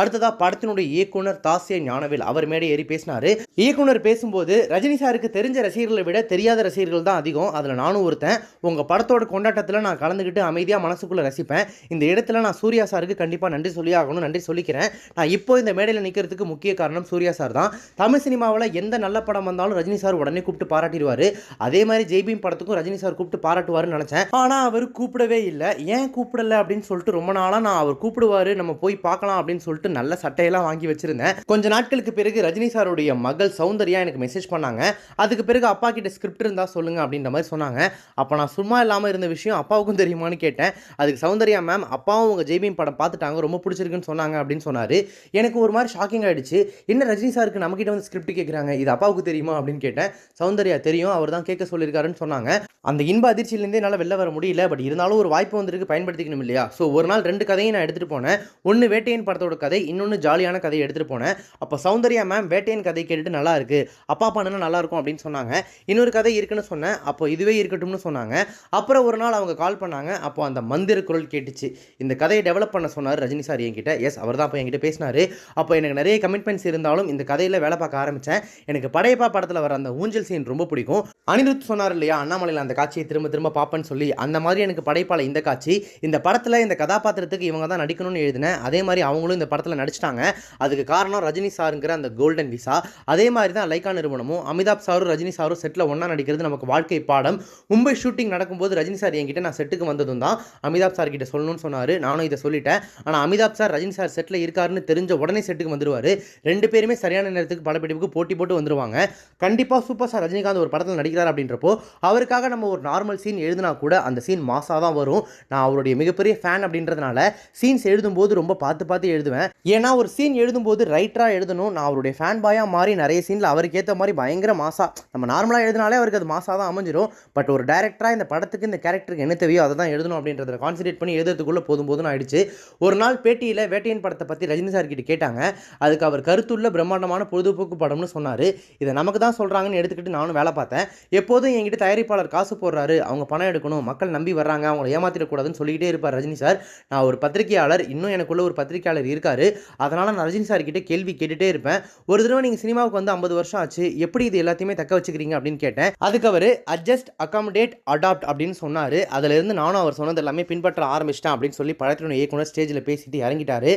அடுத்ததா படத்தினுடைய இயக்குனர் தாசிய ஞானவேல். அவர் மேடை ஏறி பேசினாரு. இயக்குனர் பேசும்போது ரஜினி சாருக்கு தெரிஞ்ச ரசிகர்களை விட தெரியாத ரசிகர்கள் தான் அதிகம். அதில் நானும் ஒருத்தன். உங்கள் படத்தோட கொண்டாட்டத்தில் நான் கலந்துக்கிட்டு அமைதியாக மனசுக்குள்ளே ரசிப்பேன். இந்த இடத்துல நான் சூர்யா சாருக்கு கண்டிப்பாக நன்றி சொல்லி ஆகணும் நன்றி சொல்லிக்கிறேன். நான் இப்போ இந்த மேடையில் நிற்கிறதுக்கு முக்கிய காரணம் சூர்யா சார் தான். தமிழ் சினிமாவில் எந்த நல்ல படம் வந்தாலும் ரஜினி சார் உடனே கூப்பிட்டு பாராட்டிடுவார். அதே மாதிரி ஜெய்பீம் படத்துக்கும் ரஜினி சார் கூப்பிட்டு பாராட்டுவாருன்னு நினச்சேன். ஆனால் அவர் கூப்பிடவே இல்லை. ஏன் கூப்பிடல அப்படின்னு சொல்லிட்டு ரொம்ப நாளாக நான் அவர் கூப்பிடுவார். நம்ம போய் பார்க்கலாம் அப்படின்னு சொல்லிட்டு நல்ல சட்டையெல்லாம் வாங்கி வச்சிருந்தேன். கொஞ்ச நாட்களுக்கு பிறகு ரஜினி சாருடைய மகள் சௌந்தர்யா எனக்கு மெசேஜ் பண்ணாங்க. அதுக்கு பிறகு அப்பா கிட்ட ஸ்கிரிப்ட் இருந்தால் சொல்லுங்க அப்படின்ற மாதிரி சொன்னாங்க. அப்போ நான் சும்மா இல்லாமல் இருந்த விஷயம் அப்பாவுக்கும் தெரியுமான்னு கேட்டேன். அதுக்கு சௌந்தர்யா மேம் அப்பாவும் உங்கள் ஜெய்பீம் படம் பார்த்துட்டாங்க ரொம்ப பிடிச்சிருக்குன்னு சொன்னாங்க அப்படின்னு சொன்னார். எனக்கு ஒரு மாதிரி ஷாக்கிங் ஆயிடுச்சு. என்ன ரஜினி சாருக்கு நம்மக்கிட்ட வந்து ஸ்கிரிப்ட் கேட்குறாங்க இது அப்பாவுக்கு தெரியுமா அப்படின்னு கேட்டேன். சௌந்தர்யா தெரியும் அவர் தான் கேட்க சொல்லியிருக்காருன்னு சொன்னாங்க. அந்த இன்ப அதிர்ச்சியிலேருந்தே என்னால் வெளில வர முடியல. பட் இருந்தாலும் ஒரு வாய்ப்பு வந்திருக்கு பயன்படுத்திக்கணும் இல்லையா? ஸோ ஒரு நாள் ரெண்டு கதையும் நான் எடுத்துகிட்டு போனேன். ஒன்று வேட்டையின் படத்தோட கதை கதை இன்னொன்று ஜாலியான கதையை எடுத்துகிட்டு போனேன். அப்போ சௌந்தர்யா மேம் வேட்டையன் கதை கேட்டுட்டு நல்லா இருக்கு. அப்பா பண்ணுனா நல்லா இருக்கும் அப்படின்னு சொன்னாங்க. இன்னொரு கதை இருக்குன்னு சொன்னேன். அப்போ இதுவே இருக்கட்டும்னு சொன்னாங்க. அப்புறம் ஒரு நாள் அவங்க கால் பண்ணாங்க. அப்போ அந்த மந்திர குரல் கேட்டுச்சு. இந்த கதையை டெவலப் பண்ண சொன்னார் ரஜினி சார் என்கிட்ட. எஸ் அவர் தான் அப்போ என்கிட்ட பேசினாரு. அப்போ எனக்கு நிறைய கமிட்மெண்ட்ஸ் இருந்தாலும் இந்த கதையில் வேலை பார்க்க ஆரம்பித்தேன் எனக்கு படையப்பா படத்தில் வர அந்த ஊஞ்சல் சீன் ரொம்ப பிடிக்கும். அனிருத் சொன்னார் இல்லையா அண்ணாமலையில் அந்த காட்சியை திரும்ப திரும்ப பார்ப்பேன்னு சொல்லி அந்த மாதிரி எனக்கு படைப்பால இந்த காட்சி. இந்த படத்தில் இந்த கதாபாத்திரத்துக்கு இவங்க தான் நடிக்கணும்னு எழுதினேன். அதே மாதிரி அவங்களும் இந்த படத்தில் நடிச்சிட்டாங்க. அதுக்கு காரணம் ரஜினி சாருங்கிற அந்த கோல்டன் விசா அதே மாதிரி தான் லைக்கா நிறுவனமும் அமிதாப் சாரும் ரஜினி சாரும் செட்டில் ஒன்றா நடிக்கிறது நமக்கு வாழ்க்கை பாடம். மும்பை ஷூட்டிங் நடக்கும்போது ரஜினி சார் என்கிட்ட நான் செட்டுக்கு வந்ததும் தான் அமிதாப் சார் கிட்ட சொல்லணும்னு சொன்னார். நானும் இதை சொல்லிட்டேன். ஆனால் அமிதாப் சார் ரஜினி சார் செட்டில் இருக்காருன்னு தெரிஞ்ச உடனே செட்டுக்கு வந்துடுவார் ரெண்டு பேருமே சரியான நேரத்துக்கு படப்பிடிப்புக்கு போட்டி போட்டு வந்துருவாங்க. கண்டிப்பாக சூப்பர் ஸ்டார் ரஜினிகாந்த் ஒரு படத்தில் நடிக்கிறார் அப்படின்றப்போ அவருக்காக நம்ம ஒரு நார்மல் சீன் எழுதினா கூட அந்த சீன் மாசாக தான் வரும். நான் அவருடைய மிகப்பெரிய ஃபேன் அப்படின்றதுனால சீன்ஸ் எழுதும்போது ரொம்ப பார்த்து பார்த்து எழுதுவேன். ஏன்னா ஒரு சீன் எழுதும்போது ரைட்டராக எழுதணும். நான் அவருடைய ஃபேன் பாயாக மாறி நிறைய சீனில் அவருக்கு ஏற்ற மாதிரி பயங்கர மாசா. நம்ம நார்மலாக எழுதினாலே அவருக்கு அது மாசாக தான் அமைஞ்சிரும். பட் ஒரு டேரக்டராக இந்த படத்துக்கு இந்த கேரக்டருக்கு என்ன தேவையோ அதை தான் எழுதணும் அப்படின்றத கான்சன்ட்ரேட் பண்ணி எழுதுறதுக்குள்ளே போதும் போதும் ஆயிடுச்சு. ஒரு நாள் பேட்டியில் வேட்டையன் படத்தை பற்றி ரஜினி சார் கிட்ட கேட்டாங்க. அதுக்கு அவர் கருத்துள்ள பிரம்மாண்டமான பொழுதுபோக்கு படம்னு சொன்னார். இதை நமக்கு தான் சொல்கிறாங்கன்னு எடுத்துக்கிட்டு நானும் வேலை பார்த்தேன். எப்போதும் என்கிட்ட தயாரிப்பாளர் காசு போடுறாரு. அவங்க பணம் எடுக்கணும். மக்கள் நம்பி வர்றாங்க. அவங்கள ஏமாத்திடக்கூடாதுன்னு சொல்லிக்கிட்டே இருப்பார் ரஜினி சார் நான் ஒரு பத்திரிகையாளர். இன்னும் எனக்குள்ள ஒரு பத்திரிகையாளர் இருக்கார். அதனால் நான் ரஜினி சார் கிட்ட கேள்வி கேட்டுட்டே இருப்பேன். ஒரு தடவை நீங்கள் சினிமாவுக்கு வந்து ஐம்பது வருஷம் ஆச்சு. எப்படி இது எல்லாத்தையுமே தக்க வச்சுக்கிறீங்க அப்படின்னு கேட்டேன். அதுக்கு அவர் அட்ஜஸ்ட் அகாமடேட் அடாப்ட் அப்படின்னு சொன்னார். அதிலிருந்து நானும் அவர் சொன்னது எல்லாமே பின்பற்ற ஆரம்பிச்சிட்டேன் அப்படின்னு சொல்லி படத்தினுடைய இயக்குனர் ஸ்டேஜில் பேசிட்டு இறங்கிட்டாரு.